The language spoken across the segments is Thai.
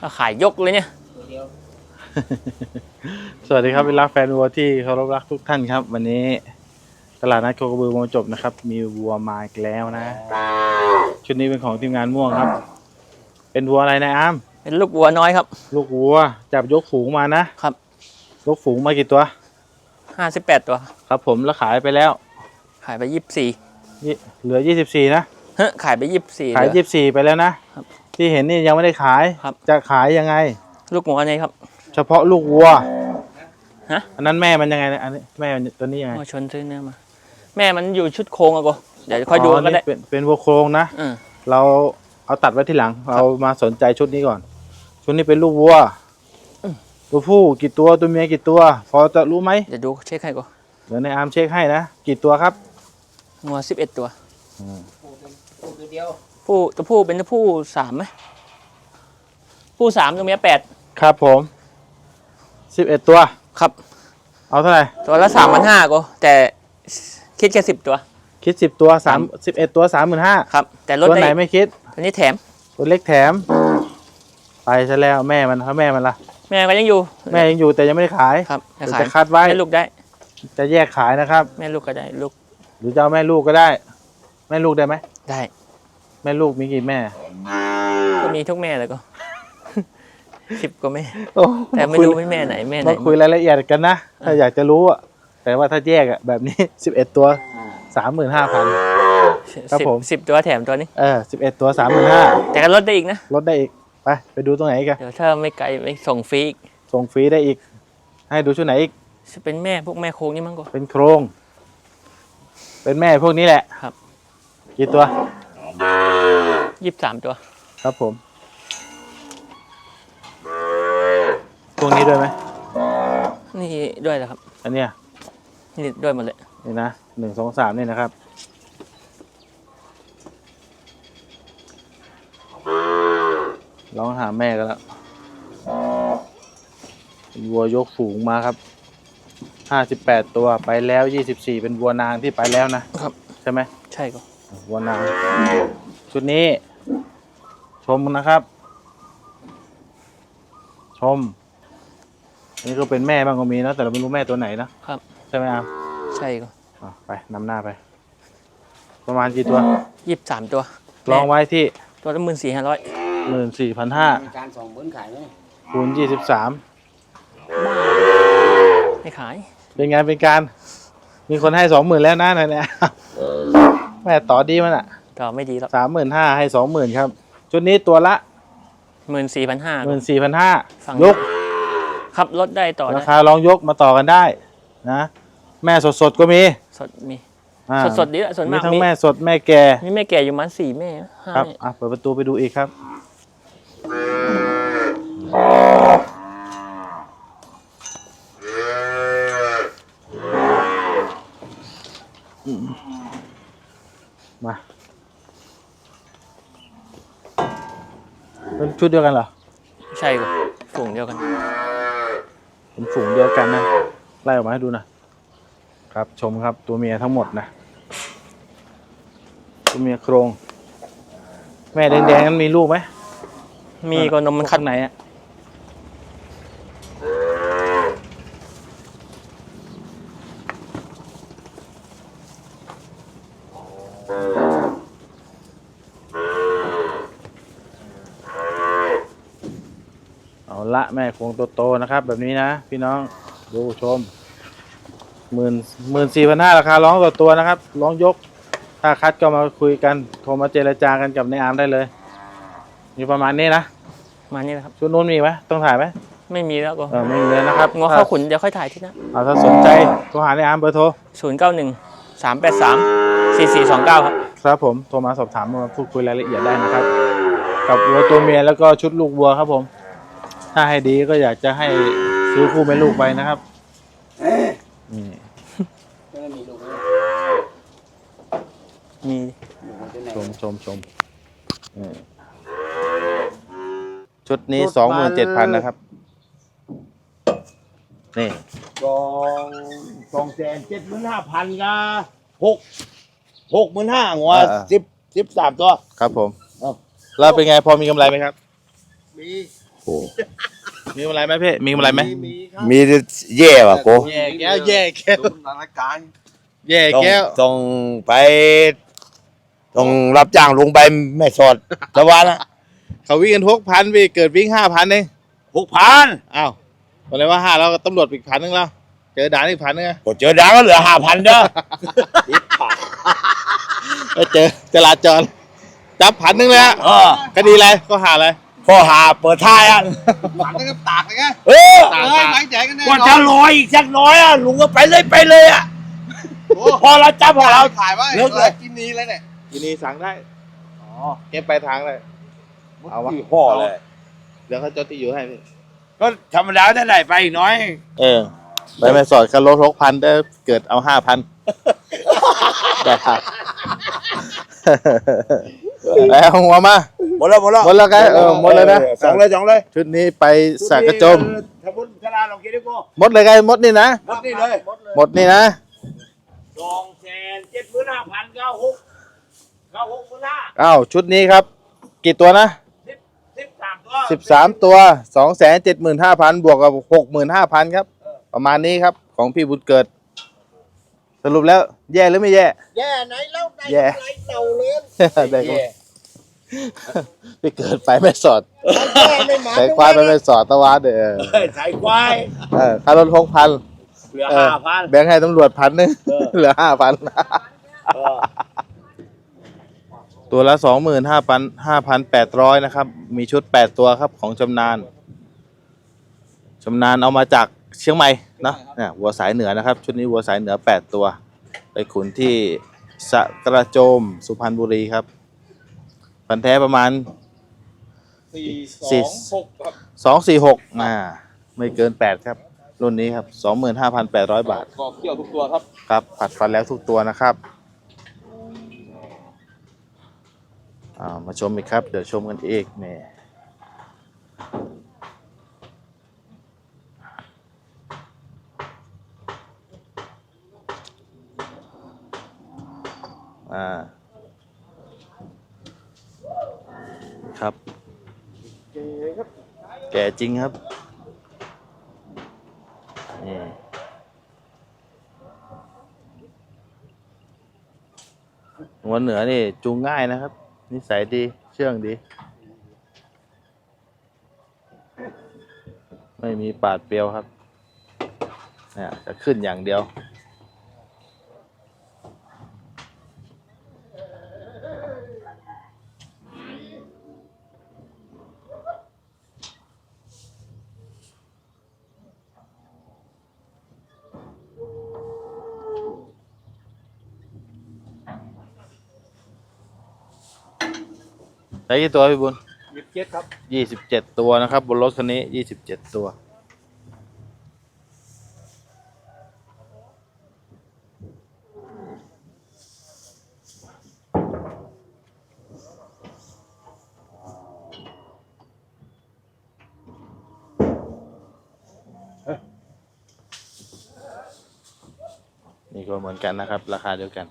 ก็ขายยกเลยเนี่ย สวัสดีครับเวลาแฟนวัวที่เคารพรักทุกท่านครับ วันนี้ตลาดนัดโคกระบือมาจบนะครับ มีวัวมาอีกแล้วนะ ชุดนี้เป็นของทีมงานม่วงครับ เป็นวัวอะไรนะอามเป็นลูกวัวน้อยครับ ลูกวัวจับยกฝูงมานะครับ ยกฝูงมากี่ตัวห้าสิบแปดตัว ครับ ผมแล้วขายไปแล้ว ขายไปยี่สิบสี่นี่เหลือ24นะเฮ้ยขายไปยี่สิบสี่ขาย24ไปแล้วนะครับ ที่เห็นนี่ยังไม่ได้ขาย ครับ จะขายยังไง ลูกวัวนี่ครับ เฉพาะลูกวัวฮะ อันนั้นแม่มันยังไงนะอันนี้แม่มันตัวนี้ยังไงมาชนซื้อเนื้อมา แม่มันอยู่ชุดโครงอะโกเดี๋ยวค่อยดูก็ได้นี่เป็นเป็นวัวโครงนะ อืม เราเอาตัดไว้ที่หลัง เรามาสนใจชุดนี้ก่อน ชุดนี้เป็นลูกวัวอืม ตัวผู้กี่ตัวตัวเมียกี่ตัว พอจะรู้ไหมเดี๋ยวดูเช็คให้โกเดี๋ยวในอาร์มเช็คให้นะ กี่ตัวครับงัวสิบเอ็ดตัวเดียว ผู้ตัวผู้เป็นตัวผู้สามไหมผู้สามตัวเมียแปดครับผมสิบเอ็ดตัว ครับ เอาเท่าไหร่ ตัวละสามพันห้าโกแต่คิดแค่สิบตัว คิดสิบตัวสามสิบเอ็ดตัวสามหมื่นห้าครับ แต่ลดตัวได้ไหนอีกไม่คิด ตัวนี้แถม ตัวเล็กแถม ไปซะแล้วแม่มันเขาแม่มันละแม่ก็ยังอยู่ แม่ยังอยู่แต่ยังไม่ได้ขายครับจะเดี๋ยวขายจะคัดไว้แม่ลูกได้ จะแยกขายนะครับ แม่ลูกก็ได้ลูก หรือจะเอาแม่ลูกก็ได้ แม่ลูกได้ไหมได้ แม่ลูกมีกี่แม่ ก็มีทุกแม่เลยก็สิบกว่าแม่ โอ้แต่ไม่รู้ไม่แม่ไหนแม่ไหน มาคุยรายละเอียดกันนะ ถ้าอยากจะรู้อะแต่ว่าถ้าแยกอะแบบนี้สิบเอ็ดตัวสามหมื่นห้าพันครับสิบผม สิบตัวแถมตัวนี้ เออสิบเอ็ดตัวสามหมื่นห้าแต่ก็ลดได้อีกนะ ลดได้อีก ไป ไปดูตรงไหนอีกันเดี๋ยวถ้าไม่ไกลไปส่งฟรีอีกส่งฟรีได้อีก ให้ดูชุดไหนอีก จะเป็นแม่พวกแม่โค้งนี่มั้งก็ เป็นโครง เป็นแม่พวกนี้แหละครับ กี่ตัว ยี่สิบสามตัว ครับผมพวกนี้ด้วยไหม นี่ด้วยเหรอครับ อันเนี้ยนี่ด้วยหมดเลย นี่นะหนึ่งสองสามนี่นะครับลองหาแม่กันแล้วเป็นวัวยกฝูงมาครับห้าสิบแปดตัวไปแล้วยี่สิบสี่เป็นวัวนางที่ไปแล้วนะครับ ใช่ไหม ใช่ ก็วัวนางชุดนี้ ชมนะครับ ชม อันนี้ก็เป็นแม่บ้างก็มีนะแต่เราไม่รู้แม่ตัวไหนนะครับ ใช่ไหมครับใช่ก็อะไปนำหน้าไป ประมาณกี่ตัว ยี่สิบสามตัวลองไว้ที่ตัวละหมื่นสี่ห้าร้อยหมื่นสี่พันห้ามีการส่งเหมือนขายไหมคูณยี่สิบสามไม่ขาย เป็นไงเป็นการ มีคนให้สองหมื่นแล้วนะเนี่ย แม่ต่อดีมันอะต่อไม่ดีแล้วสามหมื่นห้าให้สองหมื่นครับ ชุดนี้ตัวละหมื่นสี่พันห้าหมื่นสี่พันห้าฝั่งยกครับลดได้ต่อราได้คาลองยกมาต่อกันได้นะ แม่สดสดๆก็มีสดมีอ่าสดสดๆดีละส่วนมีมากทั้งมีแม่สดแม่แก่มีแม่แก่อยู่มันสี่แม่ห้าครับแม่อะเปิดประตูไปดูอีกครับม เป็นชุดเดียวกันเหรอใช่ก็ฝูงเดียวกันเป็นฝูงเดียวกันนะไล่ออกมาให้ดูนะครับชมครับตัวเมียทั้งหมดนะ ตัวเมียโครง แม่แดงๆนั้นมีลูกไหมมีก็นมมันคัดไหนอะ ละแม่โครงโตๆนะครับ แบบนี้นะ พี่น้องดูชมหมื่นหมื่นสี่พันห้าราคาร้องต่อตัวนะครับ ร้องยก ถ้าคัดก็มาคุยกันโทรมาเจรจากันกับในอาร์มได้เลยอยู่ประมาณนี้นะมานี่นะครับ ชุดนู้นมีไหมต้องถ่ายไหมไม่มีแล้วก็เออไม่มีเลยนะครับงอเข้าขุนเดี๋ยวค่อยถ่ายที่นะเอาถ้าสนใจโทรหาในอาร์มเบอร์โทรศูนย์เก้าหนึ่งสามแปดสามสี่สี่สองเก้าครับครับผมโทรมาสอบถามมาพูดคุยรายละเอียดได้นะครับ กับวัวตัวเมียแล้วก็ชุดลูกวัวครับผม ถ้าให้ดีก็อยากจะให้ซื้อคู่แม่ลูกไปนะครับนี่ไม่มีลูกเลยมีลูกมันจะไหนชมชมชมนี่ชุดนี้สองหมื่นเจ็ดพันนะครับ นี่สองสองแสนเจ็ดหมื่นห้าพันก็หกหกหมื่นห้าหัวสิบสิบสามตัว ครับผมครับแล้วเป็นไงพอมีกำไรไหมครับ มี มีอะไรไหมพี่มีอะไรไหมมีแย่ว่ะโกแย่แก้วแย่แก้วดูสถานการณ์แย่ต้องแก้วต้องไป ต้องรับจ้างลงไปแม่สอดตะวันละเขาวิ่งกันหกพันพี่เกิดวิ่งห้าพันเองหกพันอ้าวอะไรว่าห้าแล้วก็ตำรวจอีกพันนึงแล้วเจอด่านอีกพันนึงอะก็เจอดังก็เหลือห้าพันเด้อแล้วเจอจราจรจับพันนึงเลยอะเออคดีอะไรก็หาอะไร ข้อหาเปิดท้ายอะฝังก็ตากเลยไงเออตากเอ้ยตากหมายใจกันแน่ว่าจะลอยอีกสักน้อยอะลุงก็ไปเลยไปเลยอะพอเราจับพอเราถ่ายไว้เลิกเลยกินนี้เลยเนี่ยทีนี้สั่งได้อ๋อเก็บไปลายทางเลยเอาวะพ่อเลยเดี๋ยวเขาจดที่อยู่ให้พี่ก็ธรรมดาถ้าได้ไปอีกน้อย เออไปไปสอดคันรถหกพันได้เกิดเอาห้าพันได้ครับ แล้วหัวมา หมดแล้วหมดแล้วหมดแล้วไงเออหมดแล้วนะ สองเลยสองเลยชุดนี้ไปสากกระจมถ้าพุทธราลองคิดดูกูหมดเลยไงหมดนี่นะ หมดนี่เลยหมดนี่นะสองแสนเจ็ดหมื่นห้าพันเก้าหกเก้าหกหมื่นห้าอ้าวชุดนี้ครับ กี่ตัวนะสิบสามตัวสิบสามตัวสองแสนเจ็ดหมื่นห้าพันบวกกับหกหมื่นห้าพันครับ ประมาณนี้ครับของพี่บุญเกิด สรุปแล้วแย่หรือไม่แย่ แย่ไหนแล้วได้แย่ ไรเต่าเลยได้ครับพี่เกิดไปไม่สอดแย่ไม่หมาใส่ควายไปไม่สอดตะวันเด้อเฮ้ยใส่ควายเออค่ารถหกพันเหลือห้าพัน แบงค์ให้ตำรวจพันหนึงเออ เหลือห้าพันเออตัวละสองหมื่นห้าพันห้าพันแปดร้อยนะครับ มีชุดแปดตัวครับของชำนาญชำนาญเอามาจาก เชียงใหม่เนอะเนี่ยวัวสายเหนือนะครับ ชุดนี้วัวสายเหนือแปดตัว ไปขุนที่สะกระโจมสุพรรณบุรีครับพันธุ์แท้ประมาณสี่หกครับสองสี่หกอ่าไม่เกินแปดครับรุ่นนี้ครับสองหมื่นห้าพันแปดร้อยบาทกอกเกี่ยวทุกตัวครับครับผัดฟันแล้วทุกตัวนะครับอ่ามาชมอีกครับ เดี๋ยวชมกันอีกนี่อ่าครับ แก่ จริงครับนี่หัวเหนือนี่จูงง่ายนะครับ นิสัยดีเชื่องดี ไม่มีปาดเปรียวครับเนี่ยจะขึ้นอย่างเดียว กี่ตัวพี่บุญยิบเจ็ดครับยี่สิบเจ็ดตัวนะครับ บนรถคันนี้ยี่สิบเจ็ดตัวนี่ก็เหมือนกันนะครับ ราคาเดียวกัน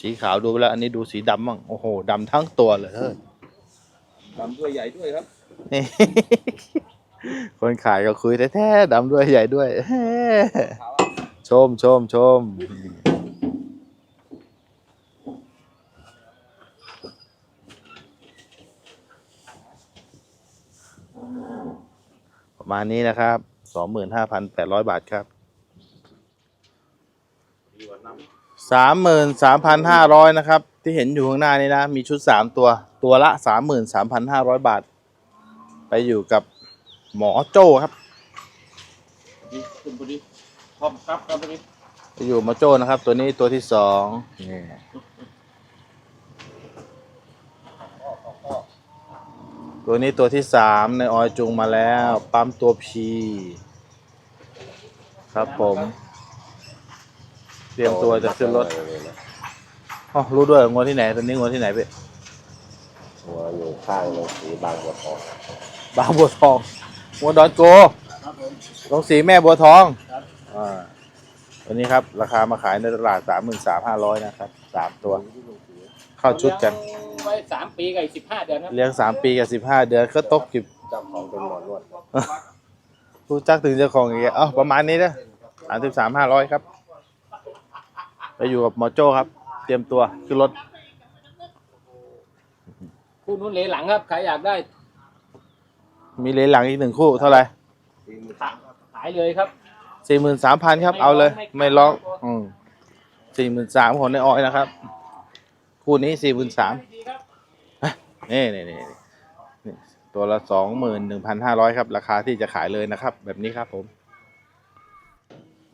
สีขาวดูไปแล้ว อันนี้ดูสีดำบ้างโอ้โหดำทั้งตัวเลยเฮ้ยลำด้วยใหญ่ด้วยครับ นี่ คนขายก็คุยแท้ๆดำด้วยใหญ่ด้วยชมชมชม ประมาณนี้นะครับ สองหมื่นห้าพันแปดร้อยบาทครับ สามหมื่นสามพันห้าร้อยนะครับ ที่เห็นอยู่ข้างหน้านี้นะ มีชุดสามตัวตัวละสามหมื่นสามพันห้าร้อยบาท ไปอยู่กับหมอโจ้ครับดีคุณพอดีขอบครับครับพอดีไปอยู่หมอโจ้นะครับ ตัวนี้ตัวที่สองนี่ตัวนี้ตัวที่สามในออยจุงมาแล้ว ปั๊มตัวพี ครับผม เตรียมตัวจะขึ้นรถอ๋อรู้ด้วยงวดที่ไหนตัวนี้งวดที่ไหนเป๊ะหัวอยู่ข้างลงสีบางบัวทอง บางบัวทองงวดดอนโกลงสีแม่บัวทองอ่าตัวนี้ครับ ราคามาขายในตลาดสามหมื่นสามห้าร้อยนะครับสามตัว เข้าชุดกันไว้สามปีกับอีกสิบห้าเดือนครับเลี้ยงสามปีกับสิบห้าเดือนก็ตกกี่เป็นหมอนวดรู้จักถึงเจ้าของอย่างเงี้ยเอ้าประมาณนี้นะสามสิบสามห้าร้อยครับ ไปอยู่กับหมอโจ้ครับ เตรียมตัวขึ้นรถ คู่นู้นเลหลังครับ ใครอยากได้มีเลนหลังอีกหนึ่งคู่เท่าไหร่ขายเลยครับ สี่หมื่นสามพันครับ เอาเลย ไม่ร้องอืมสี่หมื่นสามของในออยนะครับ คู่นี้สี่หมื่นสามนี่นี่นี่นี่ตัวละสองหมื่นหนึ่งพันห้าร้อยครับ ราคาที่จะขายเลยนะครับ แบบนี้ครับผม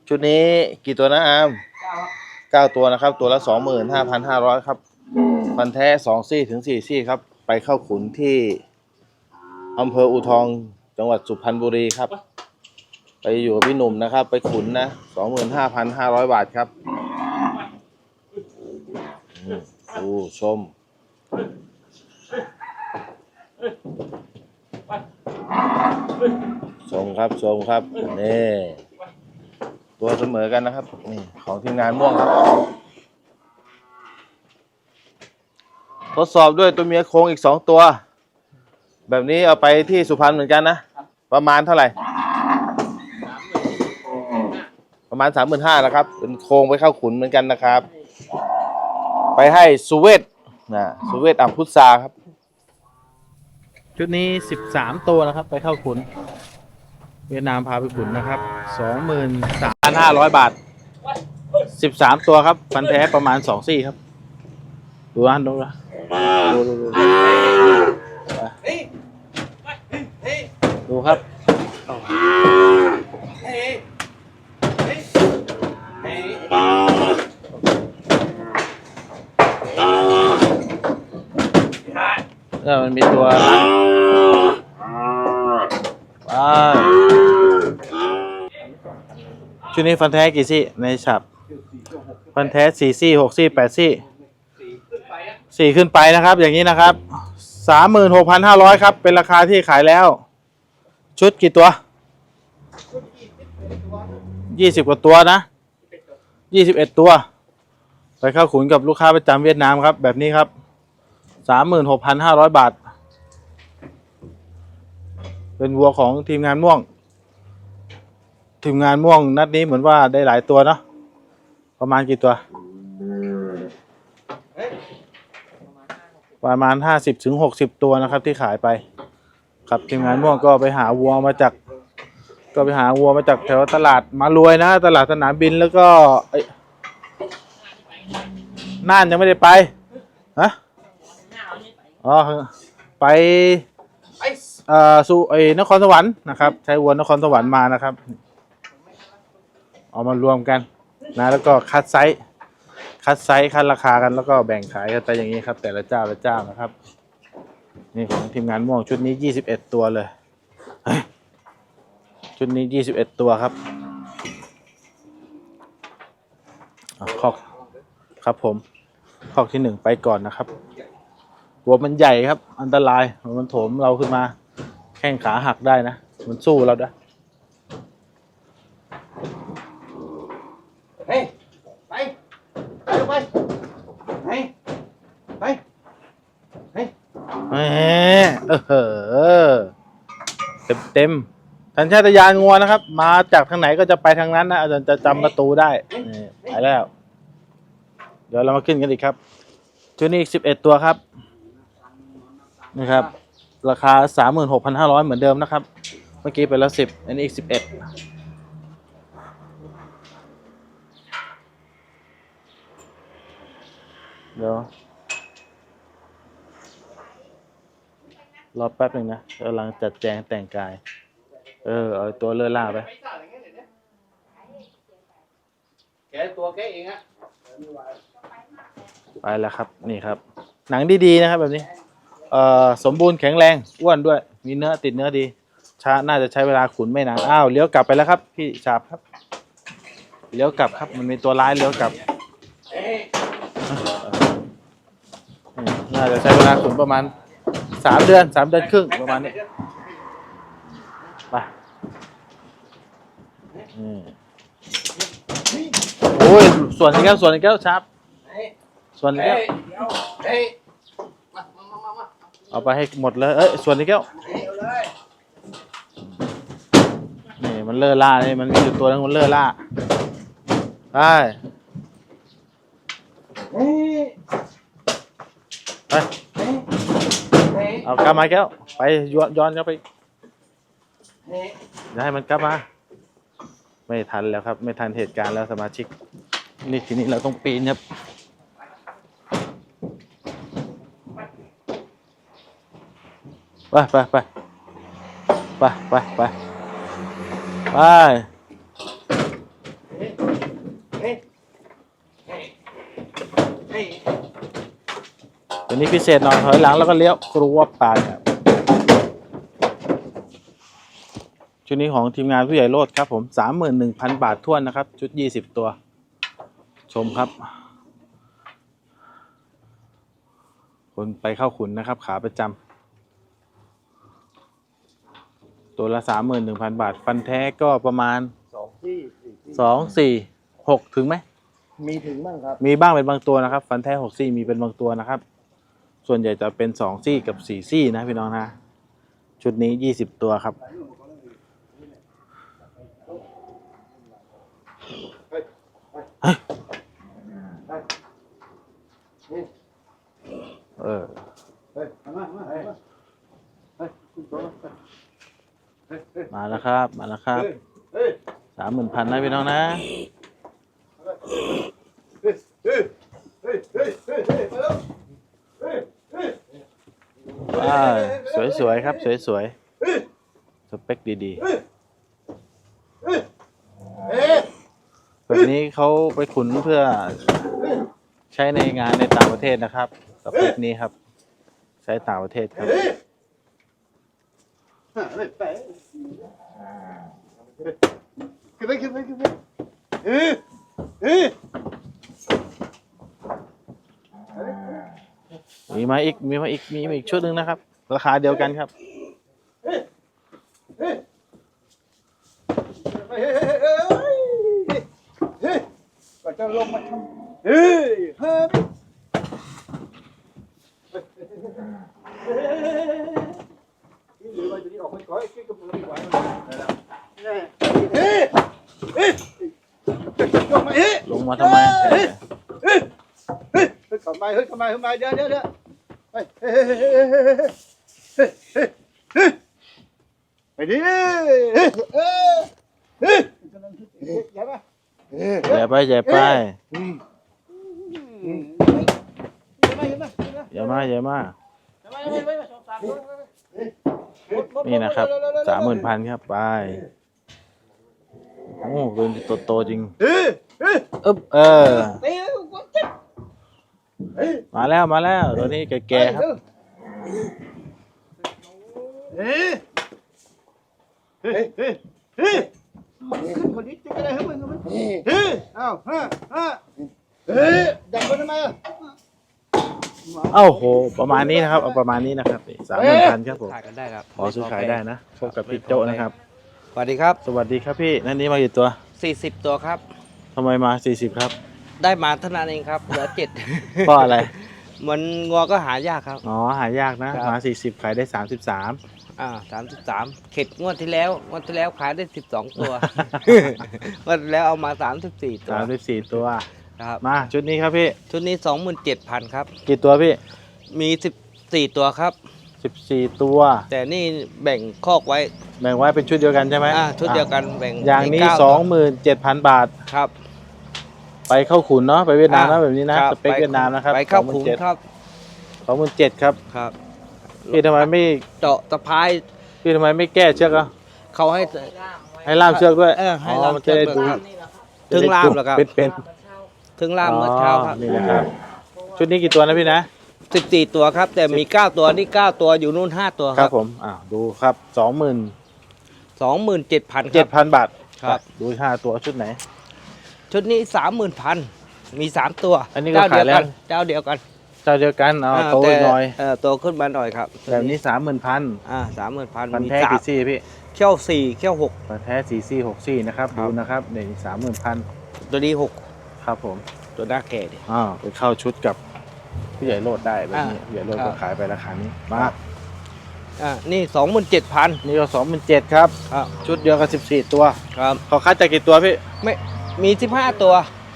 ชุดนี้กี่ตัวนะอาม เก้า ตัวนะครับ ตัวละสองหมื่นห้าพันห้าร้อยครับฟันแท้สองซี่ถึงสี่ซี่ครับ ไปเข้าขุนที่อำเภออูทองจังหวัดสุพรรณบุรีครับ ไปอยู่กับพี่หนุ่มนะครับ ไปขุนนะสองหมื่นห้าพันห้าร้อยบาทครับอืมดูชมชมครับชมครับนี่ ตัวเสมอกันนะครับ นี่ของทีมงานม่วงครับ ทดสอบด้วยตัวเมียโครงอีกสองตัว แบบนี้เอาไปที่สุพรรณเหมือนกันนะ ประมาณเท่าไหร่ ประมาณสามหมื่นห้านะครับ เป็นโครงไปเข้าขุนเหมือนกันนะครับ ไปให้สุเวตนะสุเวตอัมพุทราครับ ชุดนี้สิบสามตัวนะครับ ไปเข้าขุน เวียดนามพาไปขุนนะครับสองหมื่นสามพันห้าร้อยบาทสิบสามตัวครับฟันแท้ประมาณสองซี่ครับดูนะดูนะดูดูดูดูครับแล้วมันมีตัวไป ชุดนี้ฟันแท้กี่ซี่ในฉับ ฟันแท้สี่ซี่หกซี่แปดซี่สี่ขึ้นไปนะครับ อย่างนี้นะครับสามหมื่นหกพันห้าร้อยครับ เป็นราคาที่ขายแล้ว ชุดกี่ตัวยี่สิบกว่าตัวนะยี่สิบเอ็ดตัว ไปเข้าขุนกับลูกค้าประจำเวียดนามครับ แบบนี้ครับสามหมื่นหกพันห้าร้อยบาท เป็นวัวของทีมงานม่วง ทีมงานม่วงนัดนี้เหมือนว่าได้หลายตัวเนาะประมาณกี่ตัว ประมาณห้าสิบถึงหกสิบตัวนะครับ ที่ขายไป ครับทีมงานม่วงก็ไปหาวัวมาจาก ก็ไปหาวัวมาจากแถวตลาดมารวยนะ ตลาดสนามบินแล้วก็เอ้ยน่านยังไม่ได้ไปฮะอ๋อไปเอ่อสู่ไอ้นครสวรรค์นะครับใช้วัวนครสวรรค์มานะครับ เอามารวมกันนะแล้วก็คัดไซส์คัดไซส์คัดราคากันแล้วก็แบ่งขายกันไปอย่างนี้ครับ แต่ละเจ้าละเจ้านะครับ นี่ของทีมงานม่วงชุดนี้ยี่สิบเอ็ดตัวเลยชุดนี้ยี่สิบเอ็ดตัวครับอคอกครับผมคอกที่หนึ่งไปก่อนนะครับหัวมันใหญ่ครับ อันตรายมันโถมเราขึ้นมา แข้งขาหักได้นะ มันสู้เราได้ เฮ้ยไปไปไปไปไป แหมเออเหอเต็มเต็มทันชาตญาณงัวนะครับ มาจากทางไหนก็จะไปทางนั้นนะอาจารย์จะจำประตูได้นี่ไปแล้ว เดี๋ยวเรามาขึ้นกันอีกครับชุดนี้อีกสิบเอ็ดตัวครับนะครับ ราคาสามหมื่นหกพันห้าร้อยเหมือนเดิมนะครับ เมื่อกี้ไปแล้วสิบอันนี้อีกสิบเอ็ดเดี๋ยว รอแป๊บหนึ่งนะกำลังจัดแจงแต่งกาย เออ เอาตัวเลื่อนล่าไป แกตัวแกเองฮะไปแล้วครับ นี่ครับ หนังดีๆนะครับแบบนี้ เอ่อ สมบูรณ์แข็งแรง อ้วนด้วย มีเนื้อติดเนื้อดี ช้า น่าจะใช้เวลาขุนไม่นาน อ้าว เลี้ยวกลับไปแล้วครับ พี่ชาบครับ เลี้ยวกลับครับ มันมีตัวร้ายเลี้ยวกลับนี่น่าจะใช้เวลาขุนประมาณ สามเดือนสามเดือนครึ่งประมาณนี้ไปโอ้ยส่วนอีกแล้วส่วนอีกแล้วชาบส่วนอีกแล้วเฮ้ยเอาไปให้หมดเลยเอ้ยส่วนอีกแล้วเอาเลยมันเลอะล่าเลยมันมีอยู่ตัวนึงมันเลอะล่าไปไป เอากลับมาแก้วไปย้อนย้อนเข้าไปอย่าให้มันกลับมา ไม่ทันแล้วครับ ไม่ทันเหตุการณ์แล้วสมาชิก นี่ทีนี้เราต้องปีนครับไปไปไปไปไปไปไป นี้พิเศษหน่อยถอยหลังแล้วก็เลี้ยวกรัวปาดครับชุดนี้ของทีมงานผู้ใหญ่โลดครับผมสามหมื่นหนึ่งพันบาททวนนะครับ ชุดยี่สิบตัว ชมครับ คนไปเข้าขุนนะครับ ขาประจำตัวละสามหมื่นหนึ่งพันบาท ฟันแท้ก็ประมาณสองที่สี่ที่สองสี่หกถึงไหม มีถึงบ้างครับ มีบ้างเป็นบางตัวนะครับ ฟันแท้หกซี่มีเป็นบางตัวนะครับ ส่วนใหญ่จะเป็นสองซี่กับสี่ซี่นะพี่น้องนะ ชุดนี้ยี่สิบตัวครับ เออมาแล้วครับ มาแล้วครับสามหมื่นพันนะพี่น้องนะ อ่าสวยๆครับ สวยๆสเปคดีๆแบบนี้เขาไปขุนเพื่อใช้ในงานในต่างประเทศนะครับสเปคนี้ครับ ใช้ต่างประเทศครับเฮ้ยไปขึ้นไปขึ้นไปขึ้นไปเฮ้ยเฮ้ย มีมาอีกมีมาอีกมีมาอีกชุดหนึ่งนะครับ ราคาเดียวกันครับเฮ้ยเฮ้ยเฮ้ยเฮ้ยเฮ้ยก็จะลงมาทำเฮ้ยเฮ้ยหรือว่าจะนี่ออกไปก่อนไอ้กับมือดีกว่าเฮ้ยเฮ้ยเฮ้ยลงมาเฮ้ยลงมาทำไมเฮ้ยเฮ้ยเฮ้ ยเฮ้ยเข้ามาเฮ้ยเข้ามาเข้ามาเดี๋ยวเดี๋ยวเดี๋ยวเฮ้ยเฮ้ยเฮ้ยเฮ้ยเฮ้ยเฮ้ยเฮ้ยไปดิเฮ้ยเฮ้ยเฮ้ยเฮ้ยอย่ามาเฮ้ยอย่าไปอย่าไปอย่ามาอย่ามาอย่ามาอย่ามาอย่ามานี่นะครับสามหมื่นพันครับไปโอ้ตัวนี้โตจริงเฮ้ยเฮ้ยอึ๊บเออตีกูเจ็บ เฮ้ยมาแล้วมาแล้วตัวนี้แก่ๆครับเฮ้ยเฮ้ยเฮ้ยเฮ้ยขึ้นคนนี้จะอะไรให้มึงมันเฮ้ยอ้าฮะฮะเฮ้ยดังคนทำไมอะเอ้าโห ประมาณนี้นะครับเอาประมาณนี้นะครับสามหมื่นพันครับผมขายกันได้ครับขอซื้อขายได้นะพบกับพี่โจนะครับ สวัสดีครับ สวัสดีครับพี่นั่นนี้มากี่ตัว 40 ตัวครับทำไมมาสี่สิบครับ ได้มาเท่านั้นเองครับเหลือเจ็ดเพราะอะไรมันงัวก็หายากครับ อ๋อหายากนะครับมาสี่สิบขายได้สามสิบสามอ่าสามสิบสามเข็ดงวดที่แล้วงวดที่แล้วขายได้สิบสองตัวงวดที่แล้วเอามาสามสิบสี่ตัวสามสิบสี่ตัวครับมาชุดนี้ครับพี่ ชุดนี้สองหมื่นเจ็ดพันครับ กี่ตัวพี่ มีสิบสี่ตัวครับสิบสี่ตัว แต่นี่แบ่งคอกไว้ แบ่งไว้เป็นชุดเดียวกันใช่ไหมอ่าชุดเดียวกันแบ่งอย่างนี้เป็เก้สองหมื่นเจ็ดพันบาทครับ ไปเข้าขุนเนาะไปเวียดนามนะอ่าแบบนี้นะครับสเปคเวียดนามนะครับไปเข้าขุนครับสองหมื่นเจ็ดครับครับพี่ทำไมไม่เจาะตะพายพี่ทำไมไม่แก้เชือกอะเขาให้ให้ล่ามเชือกด้วยเออให้อ๋อล่ามมันจะได้เชือกดูด้วยครับถึงล่ามเหรอครับเป็นเป็นถึงล่ามเมื่อเช้าครับนี่นะครับ ชุดนี้กี่ตัวนะพี่นะสิบสี่ตัวครับ แต่มีเก้าตัวนี่เก้าตัวอยู่นู่นห้าตัวคครัรับบผมอ่าดูครับสองหมื่นสองหมื่นเจ็ดพันคเจ็รัดบพันบาทครับ ดูห้าตัวชุดไหน ชุดนี้สามหมื่นพันมีสามตัวอันนี้ก็เจ้าเดียวขายแล้กัว นเจ้าเดียวกันเจ้าเดียวกันเอาอ่าโตแต่อีกหน่อยเออโตขึ้นมาหน่อยครับแบบนี้สามหมื่นพันอ่าสามหมื่นพันพันมีแท้สามกี่ซี่พี่เขี้ยวสี่เขี้ยวหก พันแท้สี่ซี่หกซี่นะครับครับ ดูนะครับเนี่ยสามหมื่นพันตัวนี้หกครับผมตัวหน้าแก่ดิอ้าวไปเข้าชุดกับพี่ใหญ่โลดได้แบบนี้อ่าพี่ใหญ่โลดครัก็บขายไปราคานี้มาอ่านี่สองหมื่นเจ็ดพันนี่ก็สองหมื่นเจ็ดครับ ครับชุดเดียวกับสิบสี่ตัว ครับ เขาคัดจากกี่ตัวพี่ไม่ มีสิบห้าตัว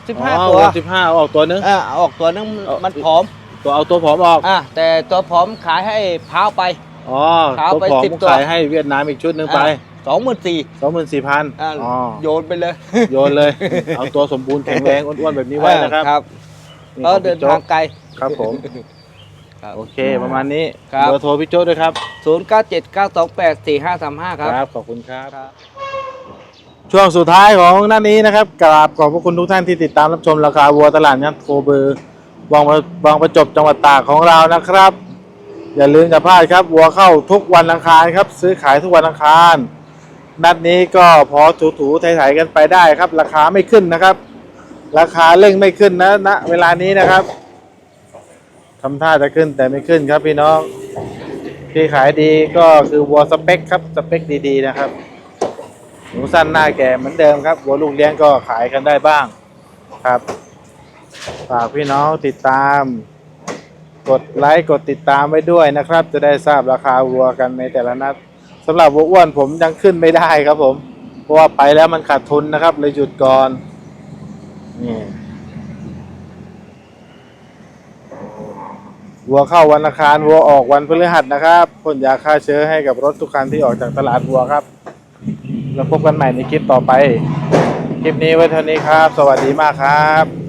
สิบห้าอ๋อตัวสิบห้าออกตัวนึง อ่าเอาออกตัวนึงเอามั มันผอมตัวเอาตัวผอมออกอ่าแต่ตัวผอมขายให้พร้าวไป อ๋อเอาตัวไปผอม10ตัว ขายให้เวียดนามอีกชุดหนึ่งไปสองหมื่นสี่สองหมื่นสี่พันอ่าอ๋อโยนไปเลยโยนเลย เอาตัวสมบูรณ์แข็งแรงอ้วนๆแบบนี้ไว้นะครับครับนี่เออของเดินพี่โจ๊ทากงไกล ครับผม ครับ โอเค ประมาณนี้ครับ เบอร์โทรพี่โจ้ด้วยครับ ศูนย์เก้าเจ็ดเก้าสองแปดสี่ห้าสามห้าครับ ครับ ขอบคุณครับ ช่วงสุดท้ายของหน้านี้นะครับกราบขอบพระคุณทุกท่านที่ติดตามรับชมราคาวัวตลาดนัดโคเบอร์บางประบางประจบจังหวัดตากของเรานะครับ อย่าลืมอย่าพลาดครับวัวเข้าทุกวันอังคารครับซื้อขายทุกวันอังคาร นัดนี้ก็พอถูๆไถ่ๆกันไปได้ครับ ราคาไม่ขึ้นนะครับ ราคาเร่งไม่ขึ้นนะณเวลานี้นะครับทำท่าจะขึ้นแต่ไม่ขึ้นครับพี่น้องที่ขายดีก็คือวัวสเปคครับสเปคดีๆนะครับ หนูสั้นหน้าแก่เหมือนเดิมครับวัวลูกเลี้ยงก็ขายกันได้บ้างครับฝากพี่น้องติดตาม กดไลค์กดติดตามไว้ด้วยนะครับ จะได้ทราบราคาวัวกันในแต่ละนัดสำหรับวัวอ้วนผมยังขึ้นไม่ได้ครับผม เพราะว่าไปแล้วมันขาดทุนนะครับ เลยหยุดก่อนนี่วัวเข้าวันอังคารวัวออกวันพฤหัสนะครับพ่นยาฆ่าเชื้อให้กับรถทุกคันที่ออกจากตลาดวัวครับ แล้วพบกันใหม่ในคลิปต่อไป คลิปนี้ไว้เท่านี้ครับ สวัสดีมากครับ